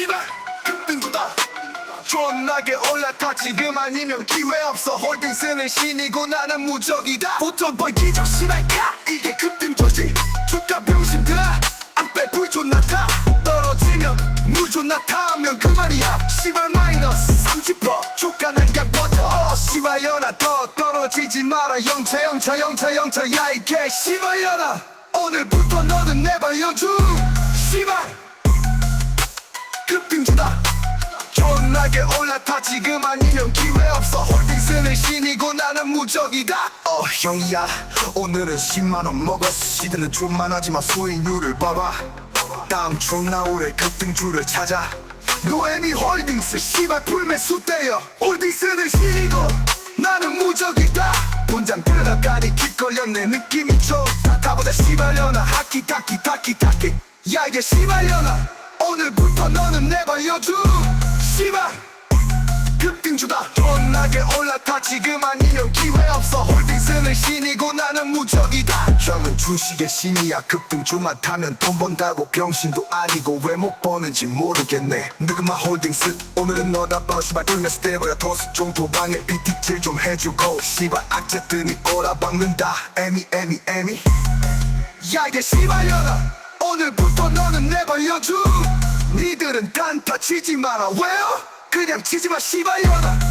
씨발 급등보다. 존나게 올라타. 지금 아니면 기회 없어. 홀딩스는 신이고 나는 무적이다. 벌 기적 씨발까? 이게 급등조지 주가 병신들아. 안빼 불 존나 타. 떨어지면 물 존나 타면 그만이야. 씨발 마이너스 30% 주가 버터 어 씨발 연아 더 떨어지지 마라. 영차 영차 영차 영차. 야이 개 씨발 연아 오늘부터 너는 내 발 연주. 씨발 급등주다. 존나게 올라타. 지금 아니면 기회 없어. 홀딩스는 신이고 나는 무적이다. 어 형이야. 오늘은 10만원 먹었어. 시드는 좀만 하지만 수익률을 봐봐. 다음 주 나올 급등주를 찾아. 노엠이 홀딩스 씨발 불매수 떼여. 홀딩스는 신이고 나는 무적이다. 본장 들어가니 기 걸렸네. 느낌이 좋다. 다보다 씨발려나. 하키 타키 타키 타키. 야 이게 씨발려나 오늘부터 너는 내 발려주. 씨발 급등주다. 존나게 올라타. 지금 아니면 기회 없어. 홀딩스는 신이고 나는 무적이다. 형은 주식의 신이야. 급등주만 타면 돈 번다고 병신도 아니고 왜 못 버는지 모르겠네. 느그마 홀딩스 오늘은 너다. 버 씨발 돌면서 떼버려 토스 좀 도방에 비틱질 좀 해주고. 씨발 악재 뜨니 꼬라박는다. 애미 애미 애미. 야 이게 씨발려나 오늘부터 너는 내 발려주 니들은 단타 치지 마라 왜요? 그냥 치지 마 씨발려나